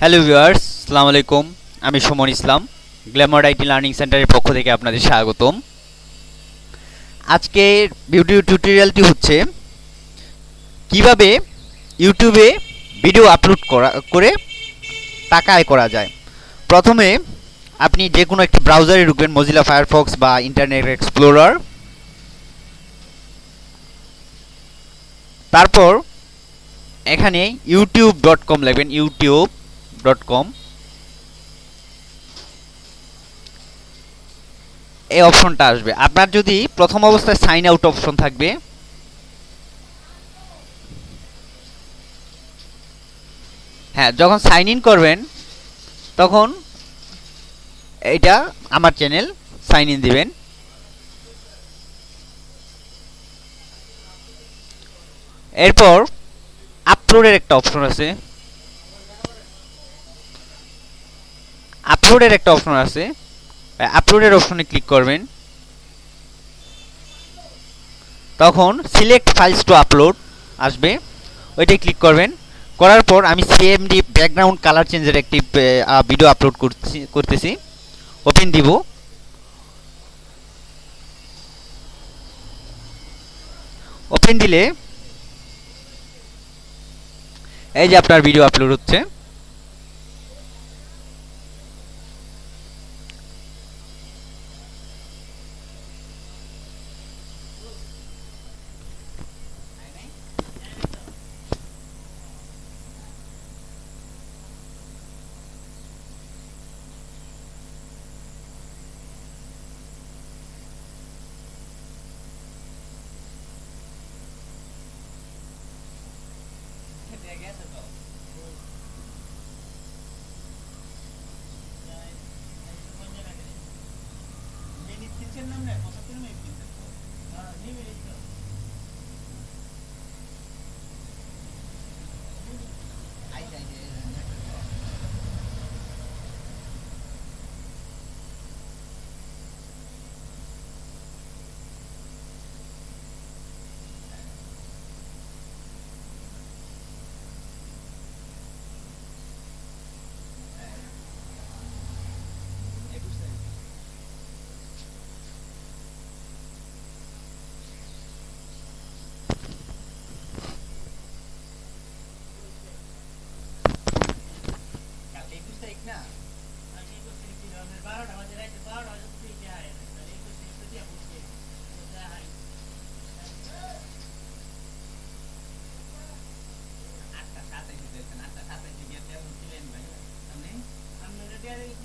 Hello viewers আসসালামু আলাইকুম আমি Suman Islam glamour IT learning সেন্টারের পক্ষ থেকে আপনাদের স্বাগতম। আজকের ভিডিও টিউটোরিয়ালটি হচ্ছে, কীভাবে ইউটিউবে ভিডিও আপলোড করা, করে টাকা আয় করা যায়। প্রথমে, আপনি যে কোনো একটি ব্রাউজারে ঢুকবেন মজিলা ফায়ারফক্স বা ইন্টারনেট এক্সপ্লোরার তারপর, এখানে ইউটিউব ডট কম লিখবেন ইউটিউব ডট কম এই অপশনটা আসবে। আপনার যদি প্রথম অবস্থায় সাইন আউট অপশন থাকবে হ্যাঁ যখন সাইন ইন করবেন, তখন এটা আমার চ্যানেল সাইন ইন দিবেন। এরপর আপলোডের একটা অপশন আছে। আপলোডের একটা অপশন আছে। আপলোডের অপশনে ক্লিক করবেন। তখন সিলেক্ট ফাইলস টু আপলোড আসবে। ওইটাই ক্লিক করবেন। করার পর আমি সিএমডি ব্যাকগ্রাউন্ড কালার চেঞ্জের একটি ভিডিও আপলোড করছি, করতেছি। ওপেন দিব। ওপেন দিলে এই যে আপনার ভিডিও আপলোড হচ্ছে। regreso.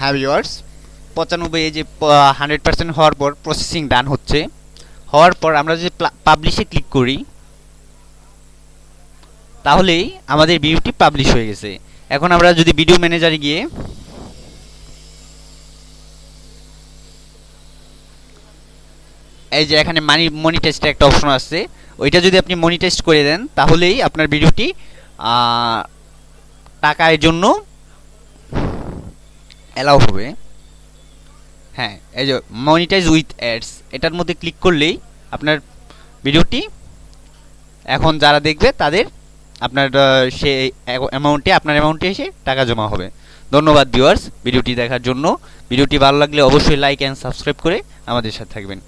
ভিওয়ার্স পঁচানব্বই এই যে হান্ড্রেড পার্সেন্ট হওয়ার পর প্রসেসিং ডান হচ্ছে। হওয়ার পর আমরা যদি পাবলিশে ক্লিক করি, তাহলেই আমাদের ভিডিওটি পাবলিশ হয়ে গেছে। এখন আমরা যদি ভিডিও ম্যানেজারে গিয়ে, এই যে এখানে মানি মনিটাইজটা একটা অপশন আছে ওইটা যদি আপনি মনিটাইজ করে দেন, তাহলেই আপনার ভিডিওটি টাকার জন্য অ্যালাউ হবে। হ্যাঁ এই যে মনিটাইজ উইথ অ্যাডস এটার মধ্যে ক্লিক করলেই আপনার ভিডিওটি এখন যারা দেখবে তাদের আপনার সে অ্যামাউন্টে আপনার অ্যামাউন্টে এসে টাকা জমা হবে। ধন্যবাদ ভিউয়ার্স ভিডিওটি দেখার জন্য। ভিডিওটি ভালো লাগলে অবশ্যই লাইক অ্যান্ড সাবস্ক্রাইব করে আমাদের সাথে থাকবেন।